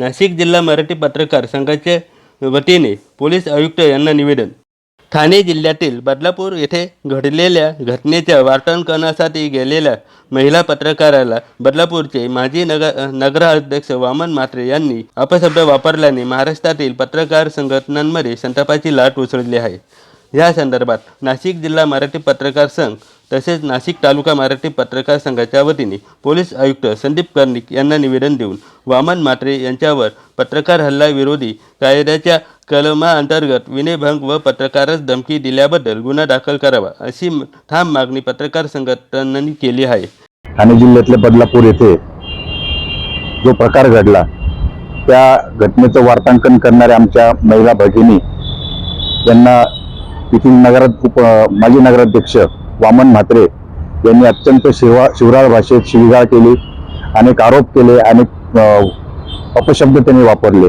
नाशिक जिल्हा मराठी पत्रकार संघाच्या वतीने पोलीस आयुक्त यांना निवेदन. ठाणे जिल्ह्यातील बदलापूर येथे घडलेल्या घटनेच्या वार्तांकनासाठी गेलेल्या महिला पत्रकाराला बदलापूरचे माजी नगर नगराध्यक्ष वामन म्हात्रे यांनी अपशब्द वापरल्याने महाराष्ट्रातील पत्रकार संघटनांमध्ये संतापाची लाट उसळली आहे. या संदर्भात नाशिक जिल्हा मराठी पत्रकार संघ तसेच नाशिक तालुका मराठी पत्रकार संघाच्या वतीने पोलीस आयुक्त संदीप कर्णिक यांना निवेदन देऊन वामन म्हात्रे यांच्यावर पत्रकार हल्ला विरोधी कायद्याच्या कलमाअंतर्गत विनयभंग व पत्रकारास धमकी दिल्याबद्दल गुन्हा दाखल करावा अशी ठाम मागणी पत्रकार संघटनांनी केली आहे. ठाणे जिल्ह्यातल्या बदलापूर येथे जो प्रकार घडला त्या घटनेचं वार्तांकन करणाऱ्या आमच्या महिला भगिनी यांना येथील नगरात उप माजी नगराध्यक्ष वामन म्हात्रे यांनी अत्यंत शिवा शिवराळ भाषेत शिवीगाळ केली अनेक आरोप केले अनेक अपशब्द त्यांनी वापरले.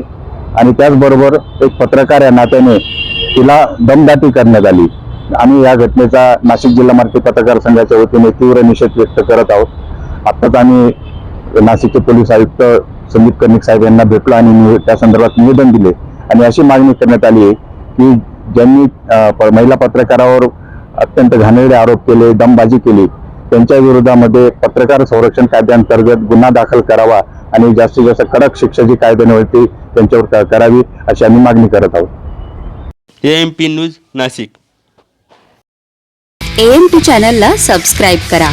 आणि त्याचबरोबर एक पत्रकार या नात्याने तिला दमदाटी करण्यात आली. आम्ही या घटनेचा नाशिक जिल्हा मराठी पत्रकार संघाच्या वतीने तीव्र निषेध व्यक्त करत आहोत. आत्ताच आम्ही नाशिकचे पोलीस आयुक्त संदीप कर्णिक साहेब यांना भेटलो आणि नि- त्या संदर्भात निवेदन दिले. आणि अशी मागणी करण्यात आली आहे की ज्यांनी प- महिला पत्रकारावर अत्यंत घाणेरडे आरोप केले दमबाजी केली. त्यांच्या विरोधामध्ये पत्रकार संरक्षण कायद्याअंतर्गत गुन्हा दाखल करावा आणि जास्तीत जास्त कडक शिक्षा जी कायद्याने होती त्यांच्यावर करावी अशी आम्ही मागणी करत आहोत. M P news Nashik. AMP चॅनलला सबस्क्राईब करा.